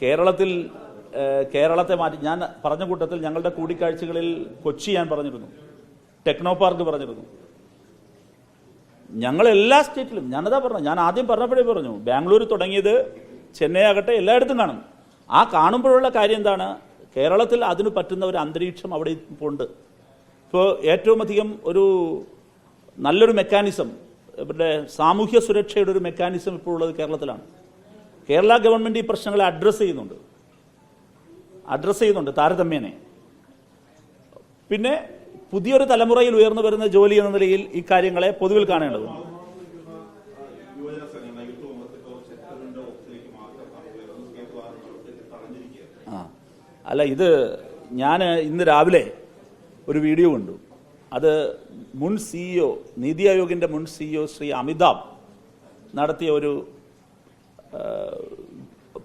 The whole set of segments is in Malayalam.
കേരളത്തിൽ കേരളത്തെ മാറ്റി ഞാൻ പറഞ്ഞ കൂട്ടത്തിൽ ഞങ്ങളുടെ കൂടിക്കാഴ്ചകളിൽ കൊച്ചി ഞാൻ പറഞ്ഞിരുന്നു. ടെക്നോ പാർക്ക് പറഞ്ഞിരുന്നു. ഞങ്ങൾ എല്ലാ സ്റ്റേറ്റിലും ഞാനതാ പറഞ്ഞു ഞാൻ ആദ്യം പറഞ്ഞപ്പോഴേ പറഞ്ഞു ബാംഗ്ലൂർ തുടങ്ങിയത് ചെന്നൈ ആകട്ടെ എല്ലായിടത്തും കാണും. ആ കാണുമ്പോഴുള്ള കാര്യം എന്താണ്? കേരളത്തിൽ അതിന് പറ്റുന്ന ഒരു അന്തരീക്ഷം അവിടെ ഇപ്പോൾ ഉണ്ട് ഇപ്പോൾ ഏറ്റവും അധികം ഒരു നല്ലൊരു മെക്കാനിസം ഇവരുടെ സാമൂഹ്യ സുരക്ഷയുടെ ഒരു മെക്കാനിസം ഇപ്പോൾ ഉള്ളത് കേരളത്തിലാണ്. കേരള ഗവൺമെന്റ് ഈ പ്രശ്നങ്ങളെ അഡ്രസ്സ് ചെയ്യുന്നുണ്ട്. അഡ്രസ്സ് ചെയ്യുന്നുണ്ട് താരതമ്യേനെ. പിന്നെ പുതിയൊരു തലമുറയിൽ ഉയർന്നു വരുന്ന ജോലി എന്ന നിലയിൽ ഈ കാര്യങ്ങളെ പൊതുവിൽ കാണേണ്ടതുണ്ട്. ആ. അല്ല ഇത് ഞാൻ ഇന്ന് രാവിലെ ഒരു വീഡിയോ കണ്ടു. അത് മുൻ സിഇഒ നീതി ആയോഗിന്റെ മുൻ സിഇഒ ശ്രീ അമിതാഭ് നടത്തിയ ഒരു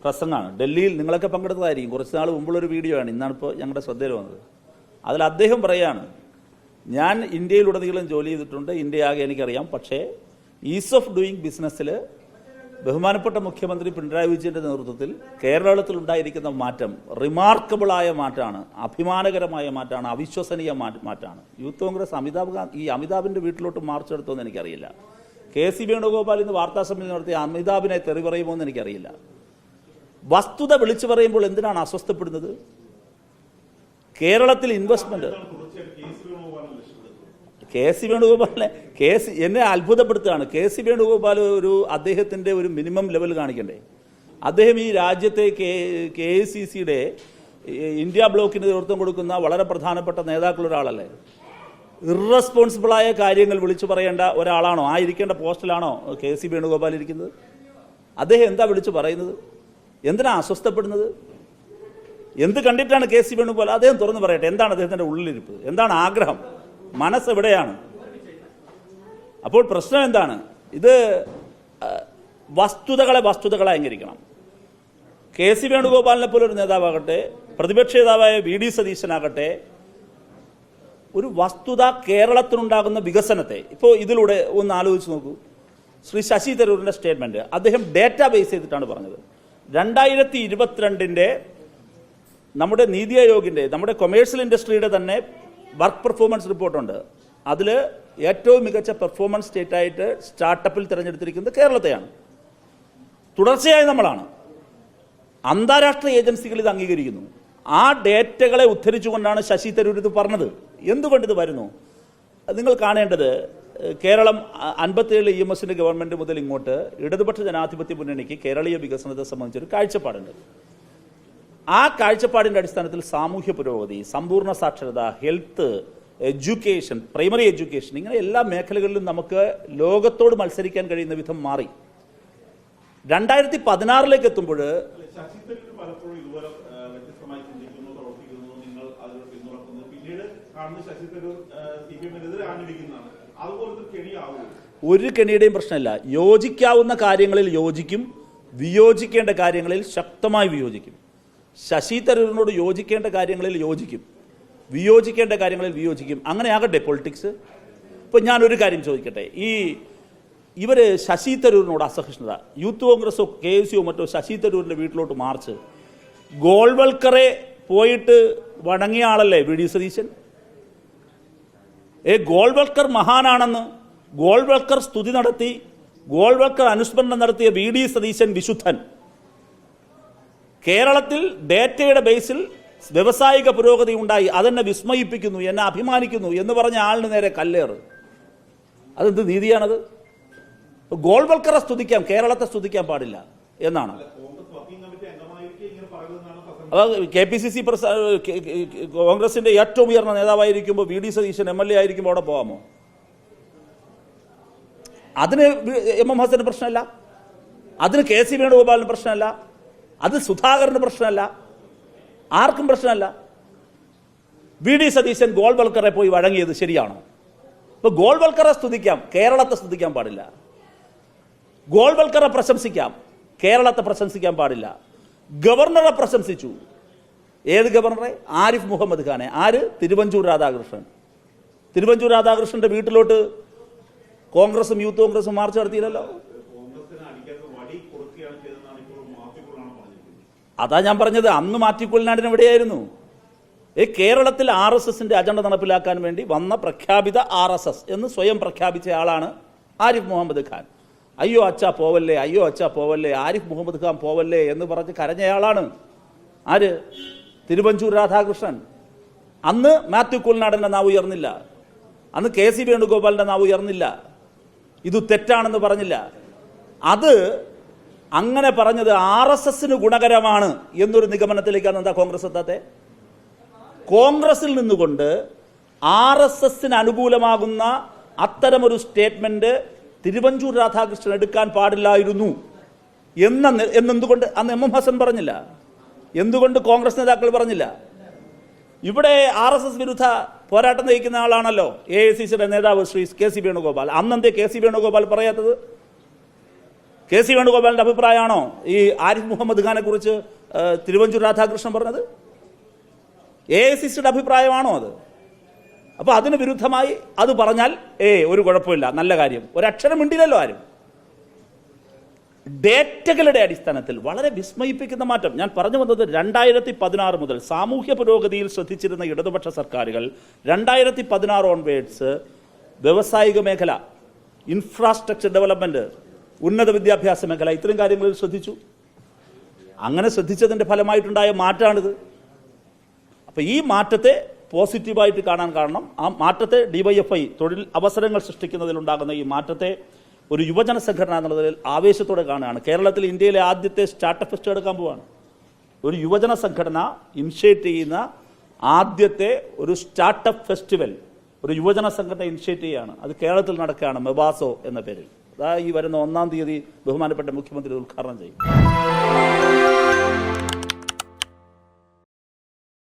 പ്രസംഗമാണ്. ഡൽഹിയിൽ നിങ്ങളൊക്കെ പങ്കെടുത്തതായിരിക്കും. കുറച്ച് നാൾ മുമ്പുള്ളൊരു വീഡിയോ ആണ് ഇന്നാണ് ഇപ്പോൾ ഞങ്ങളുടെ ശ്രദ്ധയിൽ വന്നത്. അതിൽ അദ്ദേഹം പറയാണ് ഞാൻ ഇന്ത്യയിലുടനീളം ജോലി ചെയ്തിട്ടുണ്ട്. ഇന്ത്യ ആകെ എനിക്കറിയാം. പക്ഷേ ഈസ് ഓഫ് ഡൂയിങ് ബിസിനസ്സിൽ ബഹുമാനപ്പെട്ട മുഖ്യമന്ത്രി പിണറായി വിജയന്റെ നേതൃത്വത്തിൽ കേരളത്തിൽ ഉണ്ടായിരിക്കുന്ന മാറ്റം റിമാർക്കബിളായ മാറ്റമാണ് അഭിമാനകരമായ മാറ്റമാണ് അവിശ്വസനീയ മാറ്റമാണ് യൂത്ത് കോൺഗ്രസ് അമിതാഭ് ഈ അമിതാഭിന്റെ വീട്ടിലോട്ട് മാർച്ച് എടുത്തോന്ന് എനിക്കറിയില്ല. കെ സി വേണുഗോപാൽ ഇന്ന് വാർത്താ സമ്മേളനം നടത്തി അമിതാഭിനെ തെറി പറയുമോ എന്ന് എനിക്കറിയില്ല. വസ്തുത വിളിച്ചു പറയുമ്പോൾ എന്തിനാണ് അസ്വസ്ഥപ്പെടുന്നത്? കേരളത്തിൽ ഇൻവെസ്റ്റ്മെന്റ് കെ സി വേണുഗോപാലിനെ കെ സി എന്നെ അത്ഭുതപ്പെടുത്തുകയാണ്. കെ സി വേണുഗോപാൽ ഒരു അദ്ദേഹത്തിന്റെ ഒരു മിനിമം ലെവൽ കാണിക്കണ്ടേ? അദ്ദേഹം ഈ രാജ്യത്തെ കെ കെ സി സിയുടെ ഇന്ത്യ ബ്ലോക്കിന് നേതൃത്വം കൊടുക്കുന്ന വളരെ പ്രധാനപ്പെട്ട നേതാക്കളൊരാളല്ലേ? ഇറസ്പോൺസിബിളായ കാര്യങ്ങൾ വിളിച്ചു പറയേണ്ട ഒരാളാണോ? ആ ഇരിക്കേണ്ട പോസ്റ്റിലാണോ കെ സി വേണുഗോപാൽ ഇരിക്കുന്നത്? അദ്ദേഹം എന്താ വിളിച്ചു പറയുന്നത്? എന്തിനാ അസ്വസ്ഥപ്പെടുന്നത്? എന്ത് കണ്ടിട്ടാണ് കെ സി വേണുഗോപാൽ? അദ്ദേഹം തുറന്നു പറയട്ടെ എന്താണ് അദ്ദേഹത്തിന്റെ ഉള്ളിലിരിപ്പ്? എന്താണ് ആഗ്രഹം? മനസ്സ് എവിടെയാണ്? അപ്പോൾ പ്രശ്നം എന്താണ്? ഇത് വസ്തുതകളെ വസ്തുതകളെ അംഗീകരിക്കണം. കെ സി വേണുഗോപാലിനെ പോലൊരു നേതാവാകട്ടെ പ്രതിപക്ഷ നേതാവായ വി ഡി സതീശനാകട്ടെ ഒരു വസ്തുത കേരളത്തിനുണ്ടാകുന്ന വികസനത്തെ ഇപ്പോൾ ഇതിലൂടെ ഒന്ന് ആലോചിച്ച് നോക്കൂ. ശ്രീ ശശി തരൂരിന്റെ സ്റ്റേറ്റ്മെന്റ് അദ്ദേഹം ഡേറ്റ ബേസ് ചെയ്തിട്ടാണ് പറഞ്ഞത്. രണ്ടായിരത്തി ഇരുപത്തിരണ്ടിന്റെ നമ്മുടെ നീതി ആയോഗിന്റെ നമ്മുടെ കൊമേഴ്സ്യൽ ഇൻഡസ്ട്രിയുടെ തന്നെ വർക്ക് പെർഫോമൻസ് റിപ്പോർട്ടുണ്ട്. അതിൽ ഏറ്റവും മികച്ച പെർഫോമൻസ് സ്റ്റേറ്റായിട്ട് സ്റ്റാർട്ടപ്പിൽ തിരഞ്ഞെടുത്തിരിക്കുന്നത് കേരളത്തെയാണ്. തുടർച്ചയായി നമ്മളാണ്. അന്താരാഷ്ട്ര ഏജൻസികൾ ഇത് അംഗീകരിക്കുന്നു. ആ ഡേറ്റകളെ ഉദ്ധരിച്ചുകൊണ്ടാണ് ശശി തരൂർ ഇത് പറഞ്ഞത്. എന്തുകൊണ്ട് ഇത് വരുന്നു? നിങ്ങൾ കാണേണ്ടത് കേരളം അ- അൻപത്തിയേഴ് ഇ എം എസിന്റെ ഗവൺമെന്റ് മുതൽ ഇങ്ങോട്ട് ഇടതുപക്ഷ ജനാധിപത്യ മുന്നണിക്ക് കേരളീയ വികസനത്തെ സംബന്ധിച്ചൊരു കാഴ്ചപ്പാടുണ്ട്. ആ കാഴ്ചപ്പാടിന്റെ അടിസ്ഥാനത്തിൽ സാമൂഹ്യ പുരോഗതി സമ്പൂർണ സാക്ഷരത ഹെൽത്ത് എഡ്യൂക്കേഷൻ പ്രൈമറി എഡ്യൂക്കേഷൻ ഇങ്ങനെ എല്ലാ മേഖലകളിലും നമുക്ക് ലോകത്തോട് മത്സരിക്കാൻ കഴിയുന്ന വിധം മാറി. രണ്ടായിരത്തി പതിനാറിലേക്ക് എത്തുമ്പോൾ ശശി തരൂർ പലപ്പോഴും ഇതുപോലെ ആ, വ്യത്യസ്തമായി ചിന്തിക്കുന്നു പ്രവർത്തിക്കുന്നു നിങ്ങൾ അതിൽ പിന്തുണക്കുന്നു പിന്നീട് ഒരു കെണിയുടെയും പ്രശ്നമല്ല. യോജിക്കാവുന്ന കാര്യങ്ങളിൽ യോജിക്കും വിയോജിക്കേണ്ട കാര്യങ്ങളിൽ ശക്തമായി വിയോജിക്കും. ശശി തരൂരിനോട് യോജിക്കേണ്ട കാര്യങ്ങളിൽ യോജിക്കും വിയോജിക്കേണ്ട കാര്യങ്ങളിൽ വിയോജിക്കും. അങ്ങനെ ആകട്ടെ പൊളിറ്റിക്സ് ഇപ്പം ഞാനൊരു കാര്യം ചോദിക്കട്ടെ. ഈ ഇവർ ശശി തരൂരിനോട് അസഹിഷ്ണുത. യൂത്ത് കോൺഗ്രസോ കെ എസ് സിയോ മറ്റോ ശശി തരൂരിന്റെ വീട്ടിലോട്ട് മാർച്ച്. ഗോൾവൽക്കറെ പോയിട്ട് വണങ്ങിയ ആളല്ലേ വി ഡി സതീശൻ? ഏ ഗോൾവൽക്കർ മഹാനാണെന്ന് ഗോൾവൽക്കർ സ്തുതി നടത്തി ഗോൾവൽക്കർ അനുസ്മരണം നടത്തിയ വി ഡി സതീശൻ വിശുദ്ധൻ. കേരളത്തിൽ ഡേറ്റയുടെ ബേസിൽ വ്യവസായിക പുരോഗതി ഉണ്ടായി. അതെന്നെ വിസ്മയിപ്പിക്കുന്നു എന്നെ അഭിമാനിക്കുന്നു എന്ന് പറഞ്ഞ ആളിന് നേരെ കല്ലേറ്. അതെന്ത് നീതിയാണത്? ഗോൾവൽക്കറെ സ്തുതിക്കാം കേരളത്തെ സ്തുതിക്കാൻ പാടില്ല എന്നാണ് കോൺഗ്രസ് വർക്കിംഗ് കമ്മിറ്റി അംഗമായിരിക്കെ ഇങ്ങനെ പ്രസംഗം കെ പി സി സി കോൺഗ്രസിന്റെ ഏറ്റവും ഉയർന്ന നേതാവായിരിക്കുമ്പോൾ V D Satheesan M L A ആയിരിക്കുമ്പോൾ അവിടെ പോകാമോ? അതിന് എം എം ഹസന് പ്രശ്നമല്ല. അതിന് കെ സി വേണുഗോപാലിന് പ്രശ്നമല്ല. അത് സുധാകരന് പ്രശ്നമല്ല. ആർക്കും പ്രശ്നമല്ല. വി ഡി സതീശൻ ഗോൾവൽക്കറെ പോയി വഴങ്ങിയത് ശരിയാണോ? ഇപ്പൊ ഗോൾവൽക്കറെ സ്തുതിക്കാം. കേരളത്തെ സ്തുതിക്കാൻ പാടില്ല. ഗോൾവൽക്കറെ പ്രശംസിക്കാം. കേരളത്തെ പ്രശംസിക്കാൻ പാടില്ല. ഗവർണറെ പ്രശംസിച്ചു. ഏത് ഗവർണറെ? ആരിഫ് മുഹമ്മദ് ഖാനെ. ആര്? തിരുവഞ്ചൂർ രാധാകൃഷ്ണൻ. തിരുവഞ്ചൂർ രാധാകൃഷ്ണന്റെ വീട്ടിലോട്ട് കോൺഗ്രസും യൂത്ത് കോൺഗ്രസും മാർച്ച് നടത്തിയില്ലല്ലോ? അതാ ഞാൻ പറഞ്ഞത്. അന്ന് മാറ്റിക്കൊള്ളിനാടിന് എവിടെയായിരുന്നു? ഈ കേരളത്തിൽ ആർ എസ് എസിന്റെ അജണ്ട നടപ്പിലാക്കാൻ വേണ്ടി വന്ന പ്രഖ്യാപിത ആർ എസ് എസ് എന്ന് സ്വയം പ്രഖ്യാപിച്ച ആളാണ് ആരിഫ് മുഹമ്മദ് ഖാൻ. അയ്യോ അച്ഛാ പോവല്ലേ അയ്യോ അച്ഛാ പോവല്ലേ ആരിഫ് മുഹമ്മദ് ഖാൻ പോവല്ലേ എന്ന് പറഞ്ഞ് കരഞ്ഞയാളാണ്. ആര്? തിരുവഞ്ചൂർ രാധാകൃഷ്ണൻ. അന്ന് മാത്യു കുൽനാടന്റെ നാവ് ഉയർന്നില്ല. അന്ന് കെ സി വേണുഗോപാലിന്റെ നാവ് ഉയർന്നില്ല. ഇത് തെറ്റാണെന്ന് പറഞ്ഞില്ല. അത് അങ്ങനെ പറഞ്ഞത് ആർ എസ് എസിന് ഗുണകരമാണ് എന്നൊരു നിഗമനത്തിലേക്കാണ് എന്താ കോൺഗ്രസ് എത്താത്തെ? കോൺഗ്രസിൽ നിന്നുകൊണ്ട് ആർ എസ് എസിന് അനുകൂലമാകുന്ന അത്തരമൊരു സ്റ്റേറ്റ്മെന്റ് തിരുവഞ്ചൂർ രാധാകൃഷ്ണൻ എടുക്കാൻ പാടില്ലായിരുന്നു. എന്ന എന്നെന്തുകൊണ്ട് അന്ന് എം എം ഹസൻ പറഞ്ഞില്ല? എന്തുകൊണ്ട് കോൺഗ്രസ് നേതാക്കൾ പറഞ്ഞില്ല? ഇവിടെ ആർ എസ് എസ് വിരുദ്ധ പോരാട്ടം നയിക്കുന്ന ആളാണല്ലോ എ ഐ സി സിയുടെ നേതാവ് ശ്രീ കെ സി വേണുഗോപാൽ. അന്നെന്തേ കെ സി വേണുഗോപാൽ പറയാത്തത്? കെ സി വേണുഗോപാലിന്റെ അഭിപ്രായമാണോ ഈ ആരിഫ് മുഹമ്മദ് ഖാനെ കുറിച്ച് തിരുവഞ്ചൂർ രാധാകൃഷ്ണൻ പറഞ്ഞത്? എ ഐ സി സിയുടെ അഭിപ്രായമാണോ അത്? അപ്പൊ അതിന് വിരുദ്ധമായി അത് പറഞ്ഞാൽ ഏ ഒരു കുഴപ്പമില്ല നല്ല കാര്യം. ഒരക്ഷരം മിണ്ടില്ലല്ലോ ആരും. ഡേറ്റകളുടെ അടിസ്ഥാനത്തിൽ വളരെ വിസ്മയിപ്പിക്കുന്ന മാറ്റം. ഞാൻ പറഞ്ഞു വന്നത് രണ്ടായിരത്തി പതിനാറ് മുതൽ സാമൂഹ്യ പുരോഗതിയിൽ ശ്രദ്ധിച്ചിരുന്ന ഇടതുപക്ഷ സർക്കാരുകൾ രണ്ടായിരത്തി പതിനാറ് ഓൺവേഡ്സ് വ്യവസായിക മേഖല ഇൻഫ്രാസ്ട്രക്ചർ ഡെവലപ്മെന്റ് ഉന്നത വിദ്യാഭ്യാസ മേഖല ഇത്തരം കാര്യങ്ങളിൽ ശ്രദ്ധിച്ചു. അങ്ങനെ ശ്രദ്ധിച്ചതിന്റെ ഫലമായിട്ടുണ്ടായ മാറ്റമാണിത് അപ്പോൾ ഈ മാറ്റത്തെ പോസിറ്റീവായിട്ട് കാണാൻ കാരണം ആ മാറ്റത്തെ ഡിവൈഎഫ്ഐ തൊഴിൽ അവസരങ്ങൾ സൃഷ്ടിക്കുന്നതിലുണ്ടാകുന്ന ഈ മാറ്റത്തെ ഒരു യുവജന സംഘടന എന്നുള്ളതിൽ ആവേശത്തോടെ കാണുകയാണ്. കേരളത്തിൽ ഇന്ത്യയിലെ ആദ്യത്തെ സ്റ്റാർട്ടപ്പ് ഫെസ്റ്റ് എടുക്കാൻ പോവാണ്. ഒരു യുവജന സംഘടന ഇനിഷ്യേറ്റ് ചെയ്യുന്ന ആദ്യത്തെ ഒരു സ്റ്റാർട്ടപ്പ് ഫെസ്റ്റിവൽ ഒരു യുവജന സംഘടന ഇനിഷ്യേറ്റ് ചെയ്യുകയാണ്. അത് കേരളത്തിൽ നടക്കുകയാണ് മെബാസോ എന്ന പേരിൽ. അതാ ഈ വരുന്ന ഒന്നാം തീയതി ബഹുമാനപ്പെട്ട മുഖ്യമന്ത്രി ഉദ്ഘാടനം ചെയ്യും.